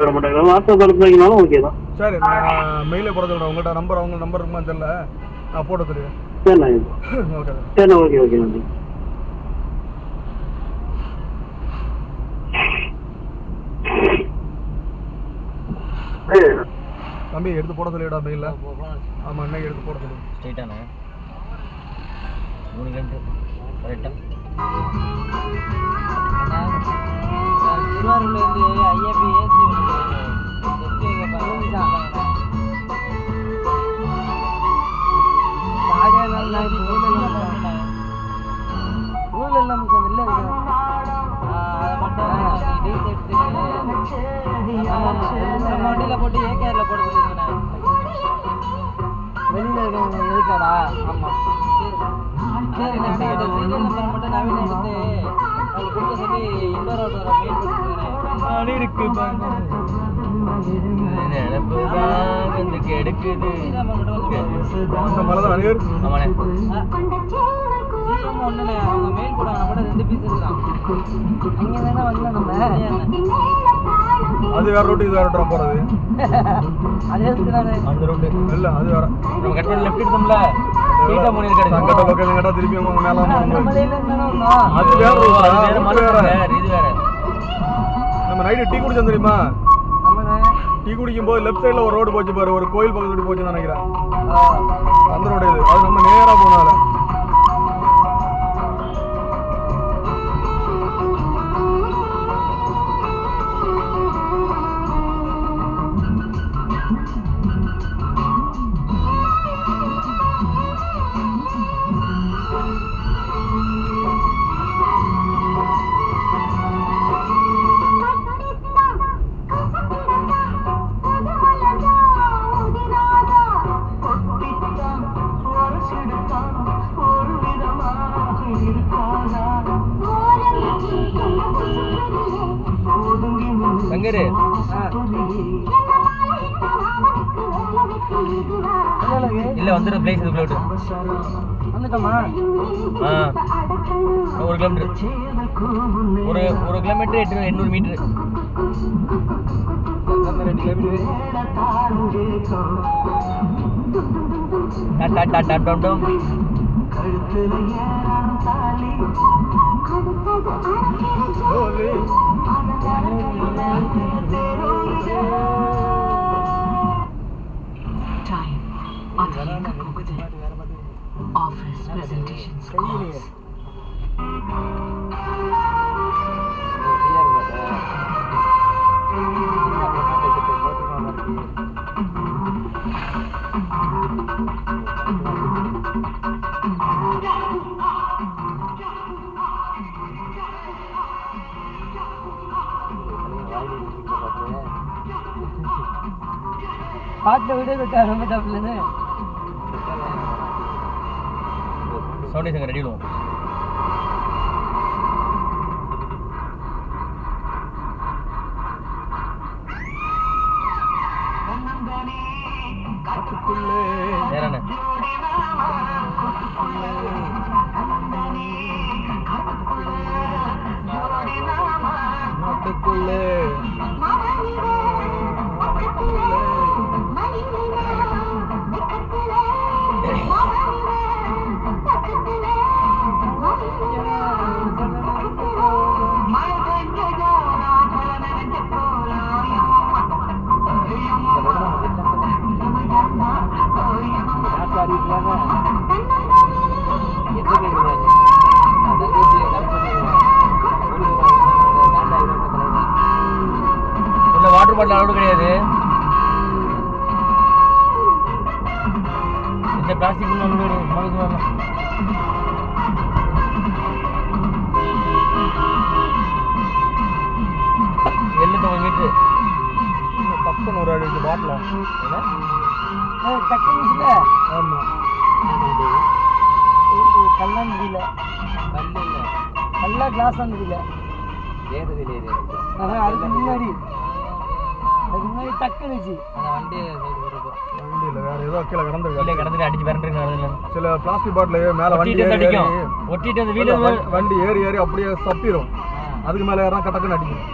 விட மாட்டாங்க. WhatsApp அனுப்புனீங்கனாலும் okay தான். சரி நான் மெயிலே போட சொல்கிறேன் உங்கள்கிட்ட நம்பர் அவங்க நம்பர் இருக்குமா தெரியல. நான் போட்டு தருவேன் சரிண்ணா ஓகே சரிண்ணா ஓகே ஓகே. நன்றி தம்பி எடுத்து போட சொல்லிவிடா மெயிலில் ஆமாம் இன்னைக்கு எடுத்து போட சொல்லு. மூணு கரெக்டாக திருவாரூர்ல இருந்து ஐஏபி ஏசி ஊர்ல இல்லாம வெளில நம்ம வண்டியில போட்டு ஏகேஆர்ல போட சொல்லிருக்கேன் வெளியில இருக்கவங்க எதுக்காடா? ஆமா. சரி நான் சீரியல் நம்பர் மட்டும் நவீன எடுத்து அவங்களுக்கு கொடுக்க சொல்லி இன்னொரு ஒரு மெயில் போட்டுருக்கேன் இருக்கு நினப்புதான் வந்து கெடுக்குது. ஆமாண்ணே. ஜிஎம் ஒண்ணுண்ணே அவங்க மெயில் போட்டாங்க நம்ம ரெண்டு பீஸ் இருக்கலாம் அங்க தானே வரல நம்ம அது வேற ரோட்டு இது வேற ரோட்டா அதே தானே. அந்த ரோட்டு இல்லை அது வேற. நம்ம கட் பண்ணி லெஃப்ட் எடுத்தோம்ல பக்கம் எங்கிட்ட திருப்பி அவங்க மேலே அது வேற? அது மலை இது வேற. நம்ம நைட்டு டீ குடிச்சோம் தெரியுமா? டீ குடிக்கும் போது லெஃப்ட் சைடில் ஒரு ரோடு போச்சு பாரு ஒரு கோயில் பக்கத்துல போச்சுன்னு நினைக்கிறேன். அந்த ரோடு இது. அது நம்ம நேரா போனால சங்கரு இல்ல வந்துடு பிளேஸ் இதுக்குள்ள விட்டு வந்துட்டோமா? ஆ. ஒரு கிலோமீட்டர் ஒரு ஒரு கிலோமீட்டர் எட்டு எண்ணூறு மீட்டர் ரெண்டு kilometre dot dot dot dot अध्ययन का भुगतें ऑफ़िस प्रेजेंटेशंस कॉल्स पाच சவுண்டேஷன் ரெடி ஆகும் உள்ள வாட்டர் பாட்டில் அளவு கிடையாது இந்த பிளாஸ்டிக் உள்ள அளவு கிடையாது வரலாம் எழுநூத்தம்பது மீட்ரு பக்கம் ஒரு அடி பாட்டில் என்ன? ஆமாம் கல்லாம் முடியல கல்லு இல்லை கல்லா கிளாஸ் முடியல அதான் அதுக்கு முன்னாடி. அதுக்கு முன்னாடி டக்கு இருந்துச்சு அந்த வண்டி வண்டியில் வேற ஏதோ கீழே கிடந்துருக்கு கடந்துட்டு அடிச்சு பரண்டுருக்கு சில பிளாஸ்டிக் பாட்டில் மேலே வண்டி அடிக்கும். ஏறி ஒட்டிட்டு அந்த வீடு வண்டி- வண்டி ஏறி ஏறி அப்படியே சப்பிரும் அதுக்கு மேலே ஏறா கட்டக்குன்னு அடிக்கும்.